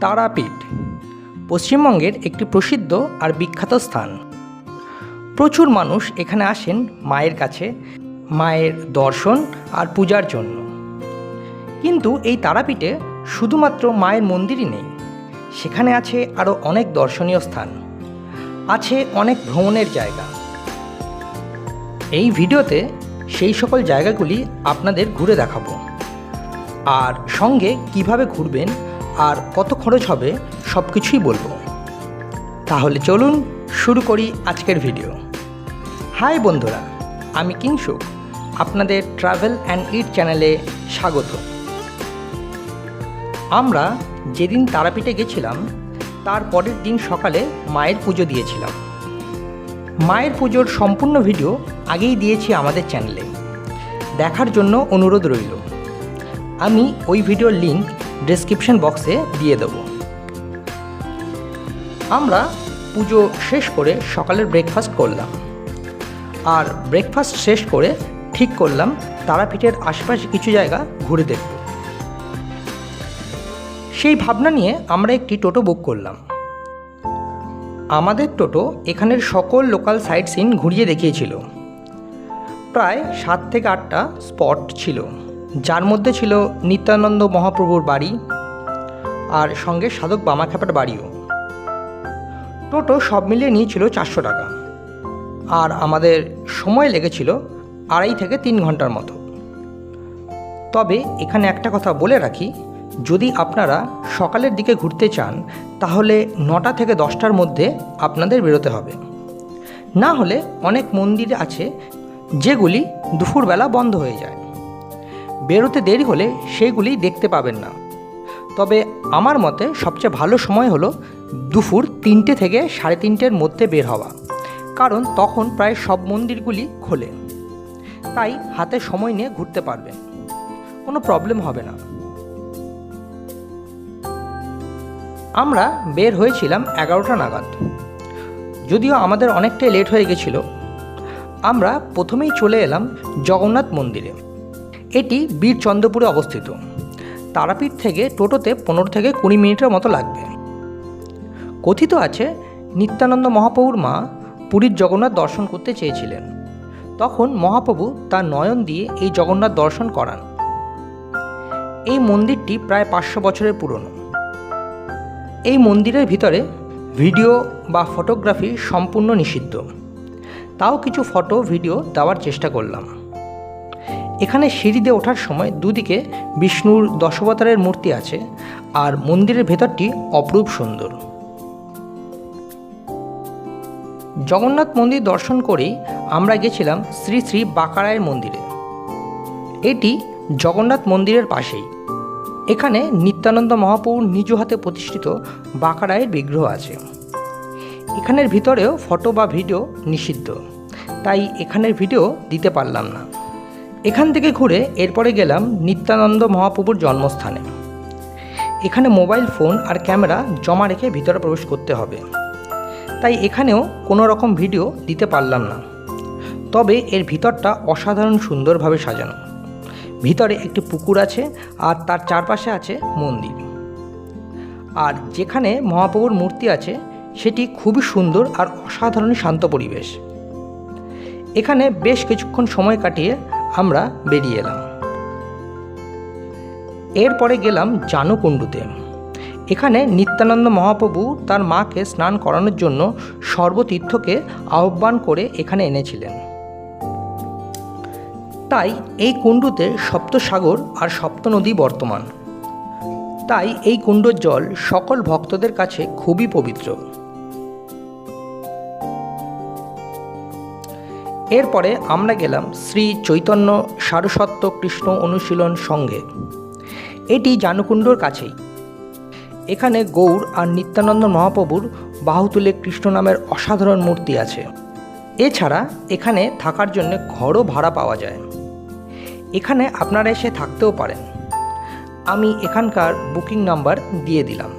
তারাপীঠ, পশ্চিমবঙ্গের একটি প্রসিদ্ধ আর বিখ্যাত স্থান। প্রচুর মানুষ এখানে আসেন মায়ের কাছে, মায়ের দর্শন আর পূজার জন্য। কিন্তু এই তারাপীঠে শুধুমাত্র মায়ের মন্দিরই নেই, সেখানে আছে আরও অনেক দর্শনীয় স্থান, আছে অনেক ভ্রমণের জায়গা। এই ভিডিওতে সেই সকল জায়গাগুলি আপনাদের ঘুরে দেখাবো। আর সঙ্গে কীভাবে ঘুরবেন আর কত খরচ হবে সব কিছুই বলব। তাহলে চলুন শুরু করি আজকের ভিডিও। হাই বন্ধুরা, আমি কিংশুক আপনাদের ট্রাভেল অ্যান্ড ইট চ্যানেলে স্বাগত। আমরা যেদিন তারাপীঠে গেছিলাম, তার পরের দিন সকালে মায়ের পুজো দিয়েছিলাম। মায়ের পুজোর সম্পূর্ণ ভিডিও আগেই দিয়েছি আমাদের চ্যানেলে। দেখার জন্য অনুরোধ রইল। আমি ওই ভিডিওর লিংক ডেসক্রিপশন বক্সে দিয়ে দেব। আমরা পুজো শেষ করে সকালের ব্রেকফাস্ট করলাম। আর ব্রেকফাস্ট শেষ করে ঠিক করলাম তারাপীঠের আশেপাশে কিছু জায়গা ঘুরে দেখব। সেই ভাবনা নিয়ে আমরা একটি টোটো বুক করলাম। আমাদের টোটো এখানের সকল লোকাল সাইট সিন ঘুরিয়ে দেখিয়েছিল। প্রায় সাত থেকে আটটা স্পট ছিল। যার মধ্যে ছিল নিত্যানন্দ মহাপ্রভুর বাড়ি আর সঙ্গে সাধক বামাখ্যাপার বাড়িও। টোটো সব মিলিয়ে নিয়েছিল চারশো টাকা। আর আমাদের সময় লেগেছিল আড়াই থেকে তিন ঘণ্টার মতো। তবে এখানে একটা কথা বলে রাখি, যদি আপনারা সকালের দিকে ঘুরতে চান, তাহলে নটা থেকে দশটার মধ্যে আপনাদের বেরোতে হবে। না হলে অনেক মন্দির আছে যেগুলি দুপুরবেলা বন্ধ হয়ে যায়। বেরোতে দেরি হলে সেগুলি দেখতে পাবেন না। তবে আমার মতে সবচেয়ে ভালো সময় হলো দুপুর তিনটে থেকে সাড়ে তিনটের মধ্যে বের হওয়া, কারণ তখন প্রায় সব মন্দিরগুলি খোলে। তাই হাতে সময় নিয়ে ঘুরতে পারবেন। কোনো প্রবলেম হবে না। আমরা বের হয়েছিলাম এগারোটা নাগাদ। যদিও আমাদের অনেকটাই লেট হয়ে গেছিল, আমরা প্রথমেই চলে এলাম জগন্নাথ মন্দিরে। এটি বীরচন্দ্রপুরে অবস্থিত। তারাপীঠ থেকে টোটোতে পনেরো থেকে কুড়ি মিনিটের মতো লাগবে। কথিত আছে, নিত্যানন্দ মহাপ্রভুর মা পুরীর জগন্নাথ দর্শন করতে চেয়েছিলেন। তখন মহাপ্রভু তার নয়ন দিয়ে এই জগন্নাথ দর্শন করান। এই মন্দিরটি প্রায় পাঁচশো বছরের পুরনো। এই মন্দিরের ভিতরে ভিডিও বা ফটোগ্রাফি সম্পূর্ণ নিষিদ্ধ। তাও কিছু ফটো, ভিডিও দেওয়ার চেষ্টা করলাম। এখানে সিঁড়িতে ওঠার সময় দুদিকে বিষ্ণুর দশবতারের মূর্তি আছে আর মন্দিরের ভেতরটি অপরূপ সুন্দর। জগন্নাথ মন্দির দর্শন করেই আমরা গেছিলাম শ্রী শ্রী বাঁকারায়ের মন্দিরে। এটি জগন্নাথ মন্দিরের পাশেই। এখানে নিত্যানন্দ মহাপ্রভুর নিজ হাতে প্রতিষ্ঠিত বাঁকারায়ের বিগ্রহ আছে। এখানের ভিতরেও ফটো বা ভিডিও নিষিদ্ধ। তাই এখানের ভিডিও দিতে পারলাম না। এখান থেকে ঘুরে এরপরে গেলাম নিত্যানন্দ মহাপ্রভুর জন্মস্থানে। এখানে মোবাইল ফোন আর ক্যামেরা জমা রেখে ভিতরে প্রবেশ করতে হবে। তাই এখানেও কোনো রকম ভিডিও দিতে পারলাম না। তবে এর ভিতরটা অসাধারণ সুন্দরভাবে সাজানো। ভিতরে একটি পুকুর আছে আর তার চারপাশে আছে মন্দির। আর যেখানে মহাপ্রভুর মূর্তি আছে, সেটি খুবই সুন্দর আর অসাধারণ শান্ত পরিবেশ। এখানে বেশ কিছুক্ষণ সময় কাটিয়ে আমরা বেরিয়ে এলাম। এরপরে গেলাম জানুকুণ্ডুতে। এখানে নিত্যানন্দ মহাপ্রভু তার মাকে স্নান করানোর জন্য সর্বতীর্থকে আহ্বান করে এখানে এনেছিলেন। তাই এই কুণ্ডুতে সপ্তসাগর আর সপ্ত নদী বর্তমান। তাই এই কুণ্ডর জল সকল ভক্তদের কাছে খুবই পবিত্র। এরপরে আমরা গেলাম শ্রী চৈতন্য সারস্বত্ব কৃষ্ণ অনুশীলন সঙ্গে। এটি জানুকুণ্ডর কাছেই। এখানে গৌর আর নিত্যানন্দ মহাপ্রভুর বাহুতুলে কৃষ্ণ নামের অসাধারণ মূর্তি আছে। এছাড়া এখানে থাকার জন্য ঘরও ভাড়া পাওয়া যায়। এখানে আপনারা এসে থাকতেও পারেন। আমি এখানকার বুকিং নাম্বার দিয়ে দিলাম।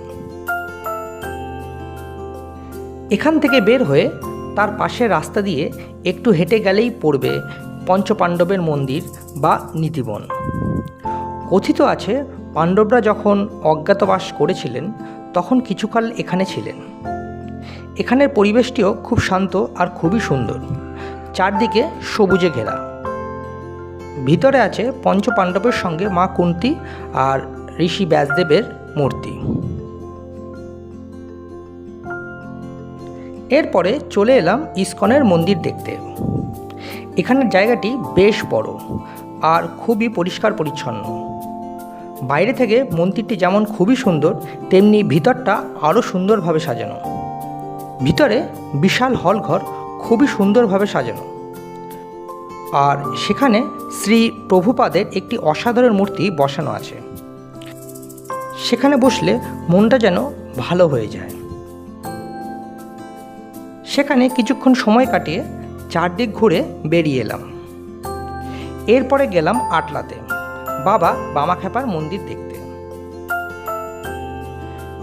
এখান থেকে বের হয়ে তার পাশে রাস্তা দিয়ে একটু হেঁটে গেলেই পড়বে পঞ্চপাণ্ডবের মন্দির বা নীতিবন। কথিত আছে, পাণ্ডবরা যখন অজ্ঞাতবাস করেছিলেন, তখন কিছুকাল এখানে ছিলেন। এখানের পরিবেশটিও খুব শান্ত আর খুবই সুন্দর। চারদিকে সবুজে ঘেরা। ভিতরে আছে পঞ্চপাণ্ডবের সঙ্গে মা কুন্তি আর ঋষি ব্যাসদেবের মূর্তি। এরপরে চলে এলাম ইস্কনের মন্দির দেখতে। এখানের জায়গাটি বেশ বড় আর খুবই পরিষ্কার পরিচ্ছন্ন। বাইরে থেকে মন্দিরটি যেমন খুবই সুন্দর, তেমনি ভিতরটা আরও সুন্দরভাবে সাজানো। ভিতরে বিশাল হল ঘর খুবই সুন্দরভাবে সাজানো। আর সেখানে শ্রী প্রভুপাদের একটি অসাধারণ মূর্তি বসানো আছে। সেখানে বসলে মনটা যেন ভালো হয়ে যায়। সেখানে কিছুক্ষণ সময় কাটিয়ে চারদিক ঘুরে বেরিয়ে এলাম। এরপরে গেলাম আটলাতে। বাবা বামাখ্যাপার মন্দির দেখতে।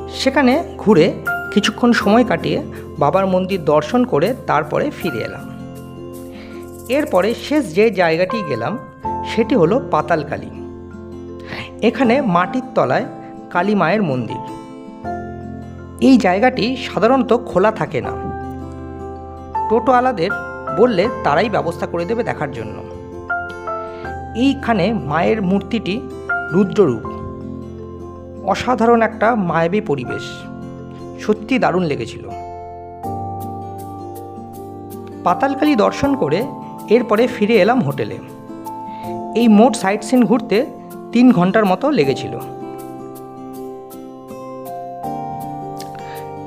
সেখানে ঘুরে কিছুক্ষণ সময় কাটিয়ে বাবার মন্দির দর্শন করে তারপরে ফিরে এলাম। এরপরে শেষ যে জায়গাটি গেলাম, সেটি হলো পাতালকালী। এখানে মাটির তলায় কালী মায়ের মন্দির। এই জায়গাটি সাধারণত খোলা থাকে না। টোটোওয়ালাদের বললে তারাই ব্যবস্থা করে দেবে দেখার জন্য। এইখানে মায়ের মূর্তিটি রুদ্ররূপ। অসাধারণ একটা মায়াবী পরিবেশ। সত্যি দারুণ লেগেছিল। পাতালকালী দর্শন করে এরপরে ফিরে এলাম হোটেলে। এই মোট সাইট সিন ঘুরতে তিন ঘণ্টার মতো লেগেছিল।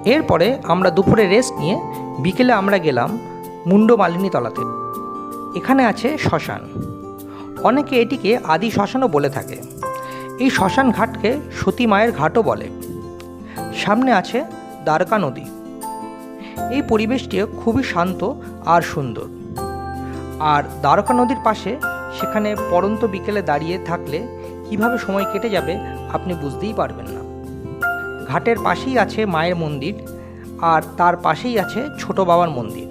এরপরে আমরা দুপুরে রেস্ট নিয়ে বিকেলে আমরা গেলাম মুন্ড মালিনী তলাতে। এখানে আছে শ্মশান। অনেকে এটিকে আদি শ্মশানও বলে থাকে। এই শ্মশান ঘাটকে সতী মায়ের ঘাটও বলে। সামনে আছে দ্বারকা নদী। এই পরিবেশটিও খুবই শান্ত আর সুন্দর। আর দ্বারকা নদীর পাশে সেখানে পরন্ত বিকেলে দাঁড়িয়ে থাকলে কীভাবে সময় কেটে যাবে আপনি বুঝতেই পারবেন না। ঘাটের পাশেই আছে মায়ের মন্দির। আর তার পাশেই আছে ছোট বাবার মন্দির।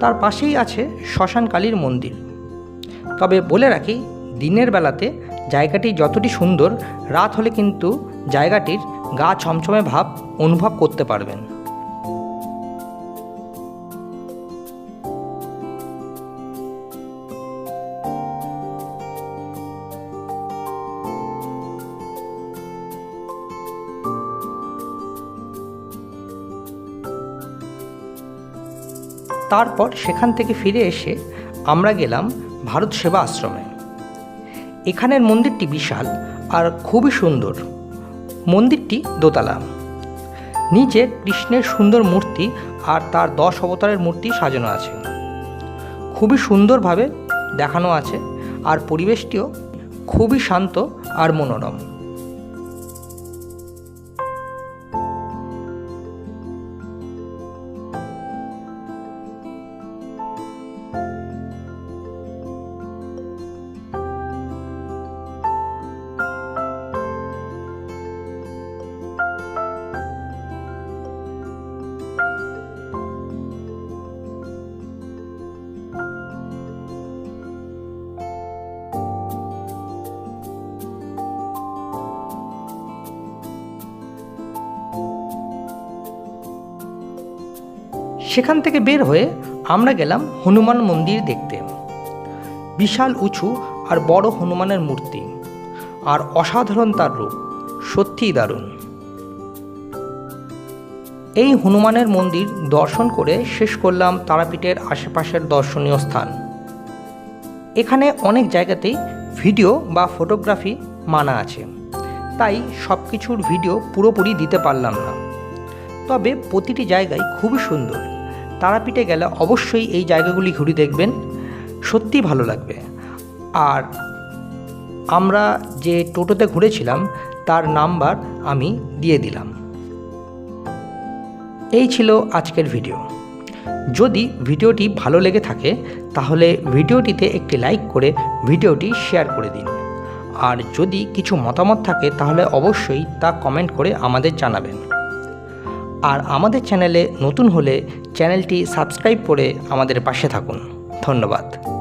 তার পাশেই আছে শ্মশান কালীর মন্দির। তবে বলে রাখি, দিনের বেলাতে জায়গাটি যতটি সুন্দর, রাত হলে কিন্তু জায়গাটির গা ছমছমে ভাব অনুভব করতে পারবেন। তারপর সেখান থেকে ফিরে এসে আমরা গেলাম ভারত সেবা আশ্রমে। এখানের মন্দিরটি বিশাল আর খুবই সুন্দর। মন্দিরটি দোতলা। নিচে কৃষ্ণের সুন্দর মূর্তি আর তার দশ অবতারের মূর্তি সাজানো আছে। খুবই সুন্দরভাবে দেখানো আছে আর পরিবেশটিও খুবই শান্ত আর মনোরম। সেখান থেকে বের হয়ে আমরা গেলাম হনুমান মন্দির দেখতে। বিশাল উঁচু আর বড় হনুমানের মূর্তি। আর অসাধারণ তার রূপ। সত্যিই দারুণ। এই হনুমানের মন্দির দর্শন করে শেষ করলাম তারাপীঠের আশেপাশের দর্শনীয় স্থান। এখানে অনেক জায়গাতেই ভিডিও বা ফটোগ্রাফি মানা আছে। তাই সব কিছুর ভিডিও পুরোপুরি দিতে পারলাম না। তবে প্রতিটি জায়গায় খুবই সুন্দর। তারাপীঠে গেলে অবশ্যই এই জায়গাগুলি ঘুরে দেখবেন, সত্যি ভালো লাগবে। আর আমরা যে টোটোতে ঘুরেছিলাম, তার নাম্বার আমি দিয়ে দিলাম। এই ছিল আজকের ভিডিও। যদি ভিডিওটি ভালো লেগে থাকে, তাহলে ভিডিওটিতে একটি লাইক করে ভিডিওটি শেয়ার করে দিন। আর যদি কিছু মতামত থাকে, তাহলে অবশ্যই তা কমেন্ট করে আমাদের জানাবেন। আর আমাদের চ্যানেলে নতুন হলে চ্যানেলটি সাবস্ক্রাইব করে আমাদের পাশে থাকুন। ধন্যবাদ।